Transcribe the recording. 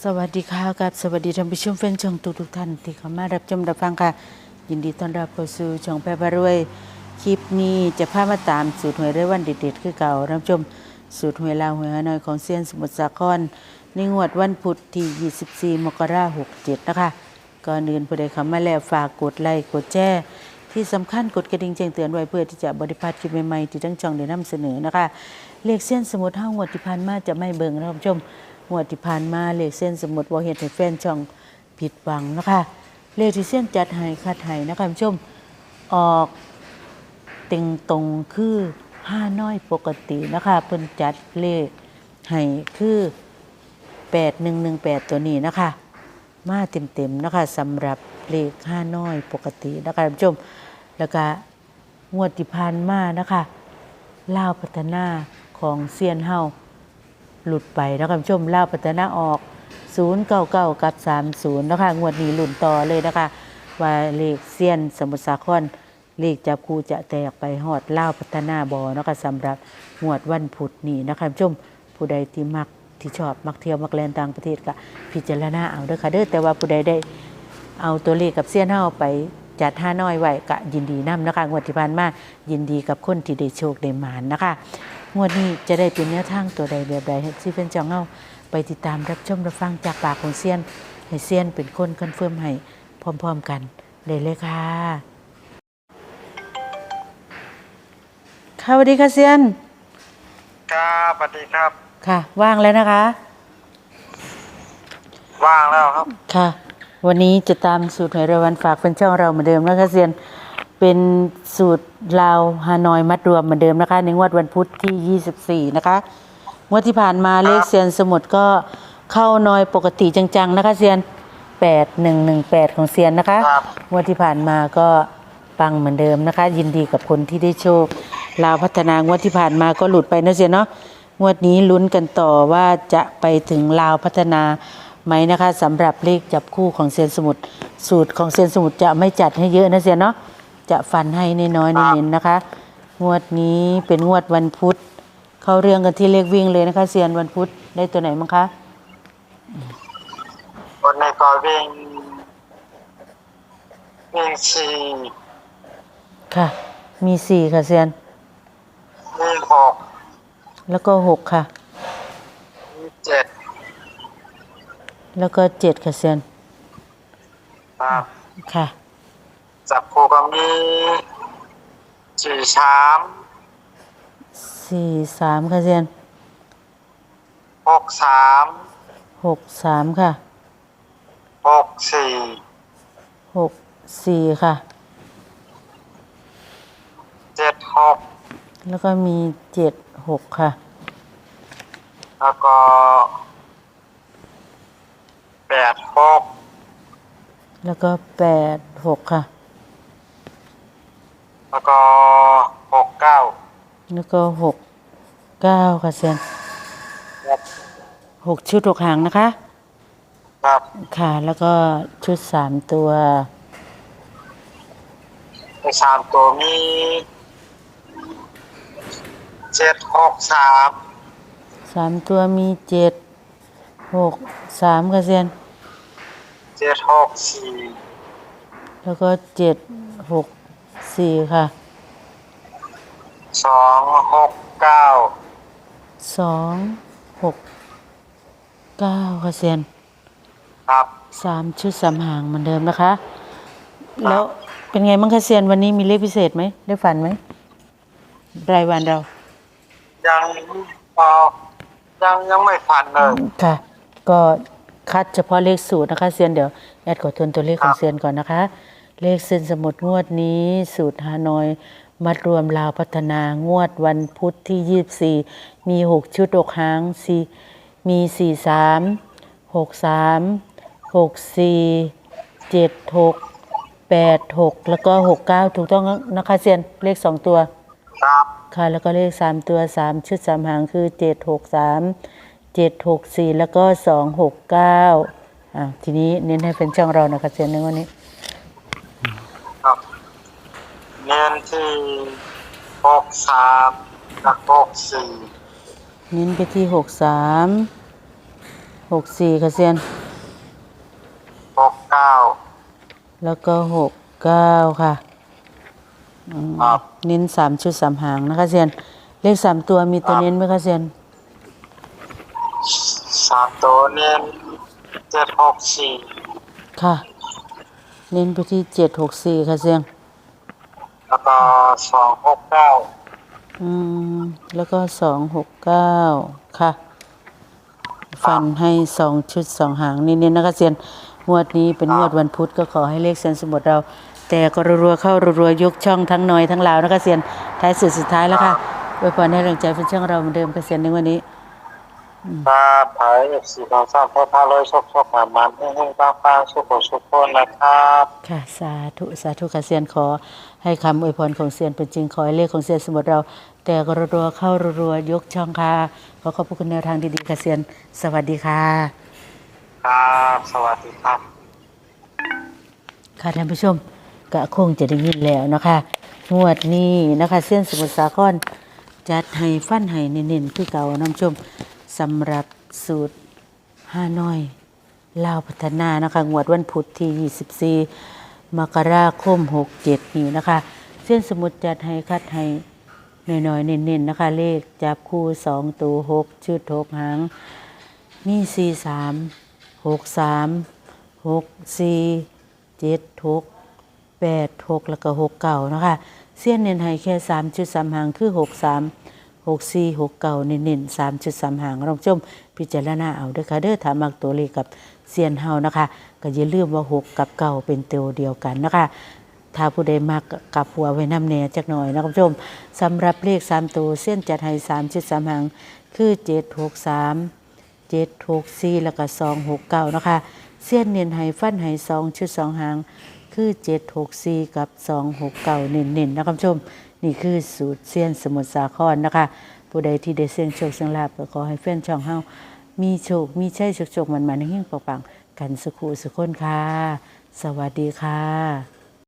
สวัสดีค่ะกับสวัสดีท่านผู้ชมแฟนช่องทุกทุกท่านที่เข้ามารับชมรับฟังค่ะ ยินดีต้อนรับเข้าสู่ช่องแปรบารวย คลิปนี้จะพามาตามสูตรหวยเรวันเด็ดๆคือเก่ารับชมสูตรหวยลาวหวยฮานอยของเซียนสมุทรสาครในงวดวันพุธที่ 24 มกราคม67 นะคะ ก่อนอื่นผู้ใดเข้ามาแล้วฝากกดไลค์กดแชร์ที่สำคัญกดกระดิ่งแจ้งเตือนไว้เพื่อที่จะบริพาดคลิปใหม่ๆที่ทั้งช่องได้นำเสนอนะคะเลขเส้นสมุดห้างวดที่ผ่านมาจะไม่เบิ่งนะครับชม งวดที่ผ่านมาเลขเส้นสมุดว่าเห็นให้แฟนช่องผิดหวังนะคะเลขที่เส้นจัดให้คัดให้นะคะคุณผู้ชมออกเต็งตรงคือห้าน้อยปกตินะคะเพิ่นจัดเลขให้คือแปดหนึ่งหนึ่งแปดตัวนี้นะคะมาเต็มๆนะคะสำหรับเลขห้าน้อยปกตินะคะคุณผู้ชม แล้วก็งวดที่ผ่านมานะคะลาวพัฒนาของเซียนเฮา หลุดไปนะคะคุณผู้ชมลาวพัฒนาออก 099 กับ 30 นะคะ งวดนี้หลุนต่อเลยนะคะ ว่าเลขเซียนสมุทรสาครเลขจับคูจะแตกไปหอดเล่าพัฒนาบอนะคะสำหรับงวดวันพุธนี้นะคะคุณผู้ชมผู้ใดที่มักที่ชอบมักเที่ยวมักแลนต่างประเทศก็พิจารณาเอาเด้อค่ะเด้อแต่ว่าผู้ใดได้เอาตัวเลขกับเสี้ยนเฮาไปจัดห้าน้อยไว้ก็ยินดีนํนะคะงวดที่ผ่านมายินดีกับคนที่ได้โชคได้หมานนะคะ งวดนี้จะได้เป็นแนวทางตัวใดแบบใดให้ซีเฟนจองเฮาไปติดตามรับชมรับฟังจากปากของเซียน ให้เซียนเป็นคนคอนเฟิร์มให้พร้อมๆกันเลยเลยค่ะ ค่ะสวัสดีค่ะเซียน ครับสวัสดีครับ ค่ะ ว่างแล้วนะคะ ว่างแล้วครับ ค่ะ วันนี้จะตามสูตรหวยรายวันฝากเป็นช่องเราเหมือนเดิมนะคะเซียน เป็นสูตรลาวฮานอยมัดรวมเหมือนเดิมนะคะ ในงวดวันพุธที่ 24 นะคะงวดที่ผ่านมาเลขเซียนสมุดก็เข้าน้อยปกติจังๆนะคะเซียน 8118 ของเซียนนะคะครับงวดที่ผ่านมาก็ปังเหมือนเดิมนะคะ ยินดีกับคนที่ได้โชคลาวพัฒนางวดที่ผ่านมาก็หลุดไปนะเซียนเนาะงวดนี้ลุ้นกันต่อว่าจะไปถึงลาวพัฒนาไหมนะคะสำหรับเลขจับคู่ของเซียนสมุทรสูตรของเซียนสมุทรจะไม่จัดให้เยอะนะเซียนเนาะ จะฟันให้น้อยๆเน้นๆนะคะ งวดนี้เป็นงวดวันพุธ เข้าเรื่องกันที่เลขวิ่งเลยนะคะเซียนวันพุธได้ตัวไหนมั้งคะวันในก็วิ่งวิ่งสี่ค่ะ มีสี่ค่ะเซียนวิ่งหกแล้วก็หกค่ะวิ่งเจ็ดแล้วก็เจ็ดค่ะเซียนครับค่ะ จับคู่ก็มีสี่สามสี่สามค่ะเซียนหกสามหกสามค่ะหกสี่หกสี่ค่ะเจ็ดหกแล้วก็มีเจ็ดหกค่ะ แล้วก็แปดหกแล้วก็แปดหกค่ะ แล้วก็หกเก้า แล้วก็หกเก้าค่ะเซียนครับหกชุดหกหางนะคะ ครับค่ะ แล้วก็ชุดสามตัวในสามตัวมีเจ็ดหกสามสามตัวมีเจ็ดหกสามค่ะเซียนเจ็ดหกสี่แล้วก็เจ็ดหกสี่ค่ะ สองหกเก้าสองหกเก้าค่ะเซียนครับสามชุดสามหางเหมือนเดิมนะคะ แล้วเป็นไงบ้างคะเซียนวันนี้มีเลขพิเศษไหมได้ฝันไหมรายวันเรา ยังพอยังยังไม่ฟันเลยค่ะ ก็คัดเฉพาะเลขสูตรนะคะเซียนเดี๋ยวแอดขอทวนตัวเลขของเซียนก่อนนะคะ เลขเส้นสมุดงวดนี้ สูตรฮานอย มัดรวมลาวพัฒนางวดวันพุธที่ 24 มี 6 ชุด6หางสี่มี 43 63 64 76 86 แล้วก็ 69 ถูกต้องนะคะเซียนเลข 2 ตัว ครับ ค่ะ แล้วก็เลขสามตัวสามชุดสามหางคือเจ็ดหกสามเจ็ดหกสี่แล้วก็สองหกเก้าอ่าทีนี้เน้นให้เป็นช่องเรานะคะเซียนในวันนี้ ครับเงินที่หกสามกับหกสี่เน้นไปที่หกสามหกสี่ค่ะเซียนหกเก้าแล้วก็หกเก้าค่ะอืมครับ เน้นสามชุดสามหางนะคะเซียนเลขสามตัวมีตัวครับ เน้นไหมคะเซียนสามตัวเน้นเจ็ดหกสี่ค่ะ เน้นไปที่เจ็ดหกสี่ค่ะเซียนแล้วก็สองหกเก้าอืม แล้วก็สองหกเก้าค่ะ ฟันให้สองชุดสองหางนี่เน้นนะคะเซียนงวดนี้เป็นงวดวันพุธก็ขอให้เลขเซียนสมุดเรา แต่ก็รัวๆเข้ารัวๆยกช่องทั้งน้อยทั้งลาวนะคะเซียนท้ายสุดสุดท้ายแล้วค่ะอวยพรให้แรงใจเป็นช่องเราเหมือนเดิมค่ะเซียนในวันนี้ ถ้าภายเอฟซีของสร้างพ่อพาลอยชกชกมามันให้ให้บ้างบ้างสุขสุขคนนะครับ ค่ะ สาธุสาธุค่ะเซียนขอ ให้คำอวยพรของเซียนเป็นจริงขอให้เลขของเซียนสมบัติเรา แต่ก็รัวๆเข้ารัวๆยกช่องค่ะขอขอบพระคุณแนวทางดีๆค่ะเซียนสวัสดีค่ะ ครับสวัสดีครับ ค่ะท่านผู้ชมก็คงจะได้ยินแล้วนะคะงวดนี้นะคะเส้นสมุทรสาครจัดให้ฟันให้เน้นๆคือเก่าน้ำชม สำหรับสูตรห้านอยลาวพัฒนานะคะ งวดวันพุธที่ 24 มกราคม 67 นี้นะคะ เส้นสมุดจัดให้คัดให้น้อยๆ เน้นๆ นะคะ เลขจับคู่ 2 ตัว 6 ชุด 6 หาง มีสี่สามหกสามหกสี่เจ็ดหกแปดหกแล้วก็หกเก่านะคะ เส้นเน้นให้แค่สามจุดสามหางคือหกสาม หกสี่หกเก่าเน้นๆสามจุดสามหางลองชมพิจารณาเอาเด้อค่ะเด้อถามมักตัวเลขกับเซียนเฮานะคะ ก็อย่าลืมว่าหกกับเก่าเป็นตัวเดียวกันนะคะ ถ้าผู้ใดมักกับหัวไว้น้ำแหน่จักหน่อยนะคุณผู้ชมสำหรับเลขสามตัวเส้นจัดให้สามจุดสามหางคือเจ็ดหกสามเจ็ดหกสี่แล้วก็สองหกเก้านะคะเส้นเนียนไห้ฟันไห้สองชุดสองหาง คือเจ็ดหกสี่กับสองหกเก้าเน้นๆนะคุณผู้ชม นี่คือสูตรเส้นสมุทรสาครนะคะ ผู้ใดที่ได้เส้นโชคเสียงลาบก็ขอให้แฟนช่องเฮามีโชค มีชัยโชคๆมันๆให้เฮงปังๆกันสุขุสุขคนค่ะ สวัสดีค่ะ